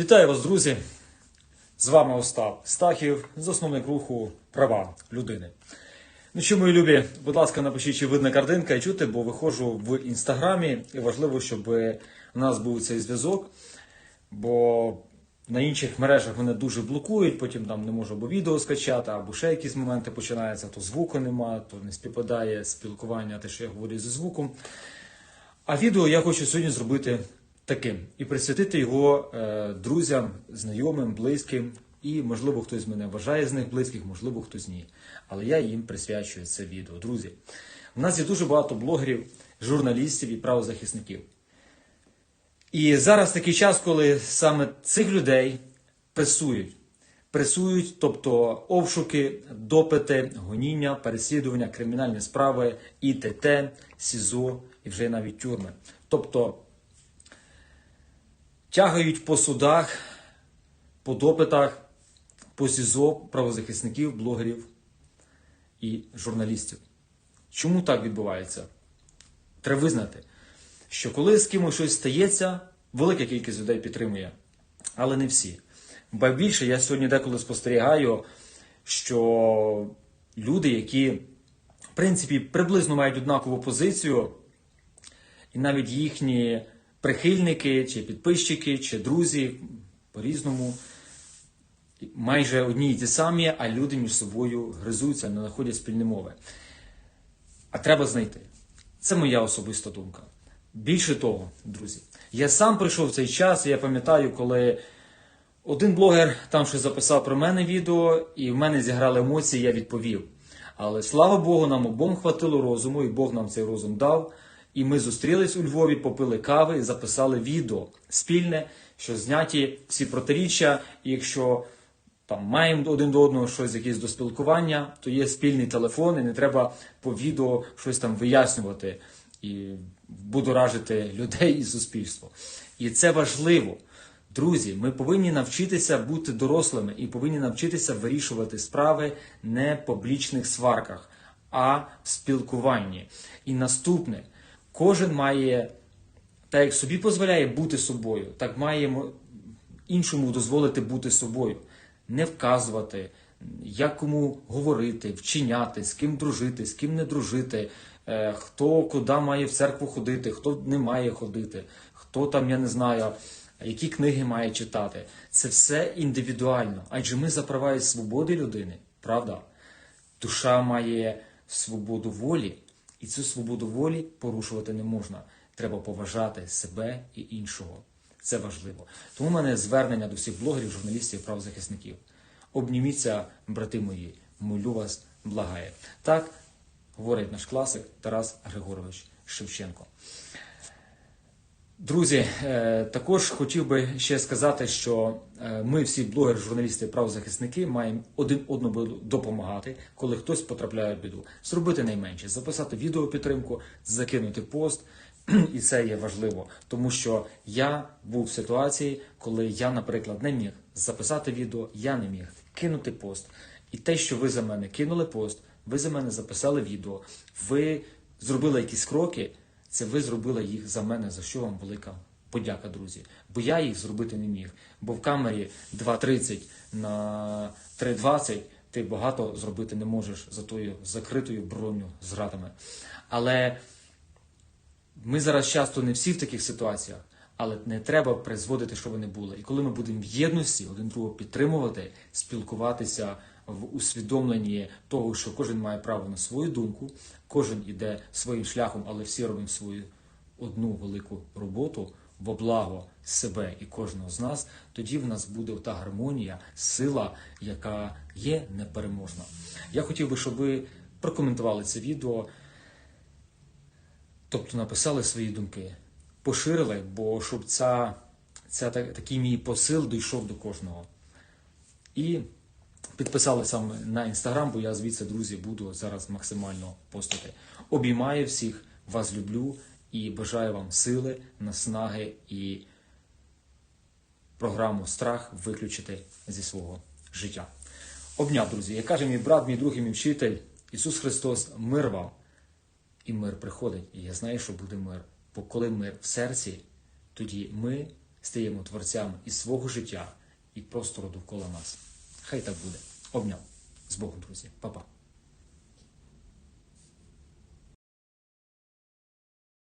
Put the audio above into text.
Вітаю вас, друзі! З вами Остап Стахів, засновник руху Права людини. Ну що, мої любі, будь ласка, напишіть, чи видна картинка і чути, бо виходжу в інстаграмі, і важливо, щоб у нас був цей зв'язок, бо на інших мережах мене дуже блокують, потім там не можу або відео скачати, або ще якісь моменти починаються, то звуку нема, то не співпадає спілкування, те, що я говорю зі звуком. А відео я хочу сьогодні зробити таким і присвятити його е, друзям, знайомим, близьким. І, можливо, хтось мене вважає з них близьких, можливо, хтось ні. Але я їм присвячую це відео. Друзі, у нас є дуже багато блогерів, журналістів і правозахисників. І зараз такий час, коли саме цих людей пресують. Пресують, тобто обшуки, допити, гоніння, переслідування, кримінальні справи, ІТТ, СІЗО і вже навіть тюрми. Тобто тягають по судах, по допитах, по СІЗО правозахисників, блогерів і журналістів. Чому так відбувається? Треба визнати, що коли з кимось щось стається, велика кількість людей підтримує, але не всі. Ба більше я сьогодні деколи спостерігаю, що люди, які в принципі приблизно мають однакову позицію, і навіть їхні прихильники, чи підписчики, чи друзі по-різному майже одні й ті самі, а люди між собою гризуться, не знаходять спільні мови. А треба знайти. Це моя особиста думка. Більше того, друзі, я сам прийшов в цей час, і я пам'ятаю, коли один блогер там щось записав про мене відео, і в мене зіграли емоції, я відповів. Але слава Богу, нам обом хватило розуму, і Бог нам цей розум дав. І ми зустрілись у Львові, попили кави і записали відео спільне, що зняті всі протиріччя. І якщо там маємо один до одного щось, якесь до спілкування, то є спільний телефон, і не треба по відео щось там вияснювати і будоражити людей і суспільство. І це важливо. Друзі, ми повинні навчитися бути дорослими і повинні навчитися вирішувати справи не в публічних сварках, а в спілкуванні. І наступне, кожен має, так як собі дозволяє бути собою, так має іншому дозволити бути собою, не вказувати, як кому говорити, вчиняти, з ким дружити, з ким не дружити, е, хто куди має в церкву ходити, хто не має ходити, хто там, я не знаю які книги має читати. Це все індивідуально. Адже ми за права і свободи людини, правда? Душа має свободу волі, і цю свободу волі порушувати не можна. Треба поважати себе і іншого. Це важливо. Тому в мене звернення до всіх блогерів, журналістів і правозахисників. Обніміться, брати мої, молю вас, благає. Так говорить наш класик Тарас Григорович Шевченко. Друзі, е, також хотів би ще сказати, що е, ми всі блогери, журналісти, правозахисники маємо один одному допомагати, коли хтось потрапляє в біду. Зробити найменше, записати відео підтримку, закинути пост, і це є важливо, тому що я був в ситуації, коли я, наприклад, не міг записати відео, я не міг кинути пост. І те, що ви за мене кинули пост, ви за мене записали відео, ви зробили якісь кроки. Це ви зробили їх за мене, за що вам велика подяка, друзі. Бо я їх зробити не міг. Бо в камері 2.30 на 3.20 ти багато зробити не можеш за тою закритою броню з градами. Але ми зараз часто не всі в таких ситуаціях, але не треба призводити, що вони були. І коли ми будемо в єдності, один другого підтримувати, спілкуватися в усвідомленні того, що кожен має право на свою думку, кожен іде своїм шляхом, але всі робимо свою одну велику роботу во благо себе і кожного з нас, тоді в нас буде та гармонія, сила, яка є непереможна. Я хотів би, щоб ви прокоментували це відео, тобто написали свої думки, поширили, бо щоб ця, ця такий мій посил дійшов до кожного. І Підписалися на інстаграм, бо я звідси, друзі, буду зараз максимально постити. Обіймаю всіх, вас люблю і бажаю вам сили, наснаги і програму страх виключити зі свого життя. Обняв, друзі, як каже мій брат, мій друг і мій вчитель, Ісус Христос, мир вам. І мир приходить. І я знаю, що буде мир. Бо коли ми в серці, тоді ми стаємо творцями і свого життя, і простору довкола нас. Хай так буде. Обняв. З Богом, друзі. Па-па.